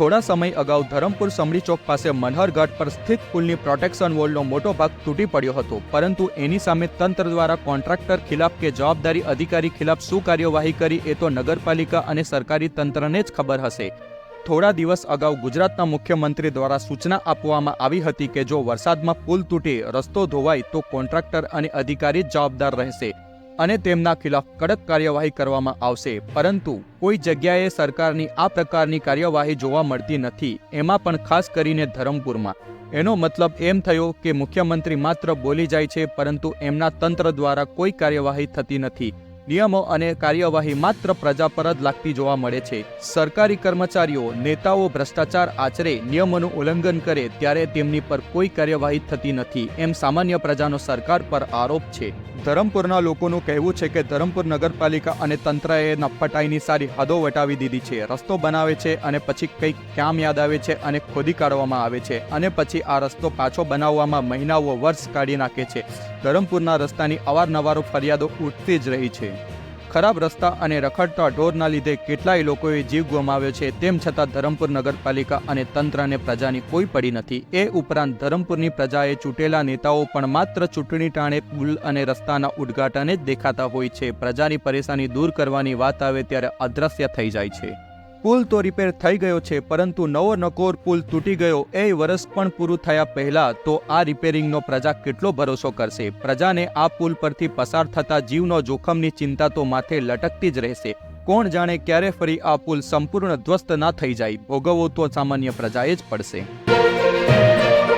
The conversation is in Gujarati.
થોડા સમય અગાઉ ધરમપુર સમડી ચોક પાસે મનહરગઢ પર સ્થિત પુલની પ્રોટેક્શન વોલનો મોટો ભાગ તૂટી પડ્યો હતો. પરંતુ એની સામે તંત્ર દ્વારા કોન્ટ્રાક્ટર ખિલાફ કે જવાબદારી અધિકારી ખિલાફ શું કાર્યવાહી કરી એ તો નગરપાલિકા અને સરકારી તંત્રને જ ખબર હશે. થોડા દિવસ અગાઉ ગુજરાતના મુખ્યમંત્રી દ્વારા સૂચના આપવામાં આવી હતી કે જો વરસાદમાં પુલ તૂટે રસ્તો ધોવાય તો કોન્ટ્રાક્ટર અને અધિકારી જવાબદાર રહેશે. અને તેમના ખિલાફ કડક કાર્યવાહી કરવામાં આવશે. પરંતુ કોઈ જગ્યાએ સરકારની આ પ્રકારની કાર્યવાહી જોવા મળતી નથી. એમાં પણ ખાસ કરીને ધરમપુરમાં. એનો મતલબ એમ થયો કે મુખ્યમંત્રી માત્ર બોલી જાય છે, પરંતુ એમના તંત્ર દ્વારા કોઈ કાર્યવાહી થતી નથી. નિયમો અને કાર્યવાહી માત્ર પ્રજા પર જ લાગતી જોવા મળે છે. સરકારી કર્મચારીઓ, નેતાઓ ભ્રષ્ટાચાર આચરે, નિયમોનું ઉલ્લંઘન કરે ત્યારે તેમની પર કોઈ કાર્યવાહી થતી નથી, એમ સામાન્ય પ્રજાનો સરકાર પર આરોપ છે. ધરમપુરના લોકોનું કહેવું છે કે ધરમપુર નગરપાલિકા અને તંત્રએ નફટાઈની સારી હદો વટાવી દીધી છે, રસ્તો બનાવે છે અને પછી કંઈક કામ યાદ આવે છે અને ખોદી કાઢવામાં આવે છે અને પછી આ રસ્તો પાછો બનાવવામાં મહિનાઓ વર્ષ કાઢી નાખે છે. ધરમપુરના રસ્તાની અવારનવાર ફરિયાદો ઉઠતી જ રહી છે. ખરાબ રસ્તા અને રખડતા ઢોરના લીધે કેટલાય લોકોએ જીવ ગુમાવ્યો છે. તેમ છતાં ધરમપુર નગરપાલિકા અને તંત્ર અને પ્રજાની કોઈ પડી નથી. એ ઉપરાંત ધરમપુરની પ્રજાએ ચૂંટેલા નેતાઓ પણ માત્ર ચૂંટણી ટાણે પુલ અને રસ્તાના ઉદ્ઘાટને જ દેખાતા હોય છે. પ્રજાની પરેશાની દૂર કરવાની વાત આવે ત્યારે અદ્રશ્ય થઈ જાય છે. પુલ તો રિપેર થઈ ગયો છે, પરંતુ નવો નકોર પુલ તૂટી ગયો. એ વર્ષ પણ પૂરું થયા પહેલા તો આ રિપેરિંગનો પ્રજા કેટલો ભરોસો કરશે? પ્રજાને આ પુલ પરથી પસાર થતા જીવનો જોખમની ચિંતા તો માથે લટકતી જ રહેશે. કોણ જાણે ક્યારે ફરી આ પુલ સંપૂર્ણ ધ્વસ્ત ના થઈ જાય? ભોગવવો તો સામાન્ય પ્રજાએ જ પડશે.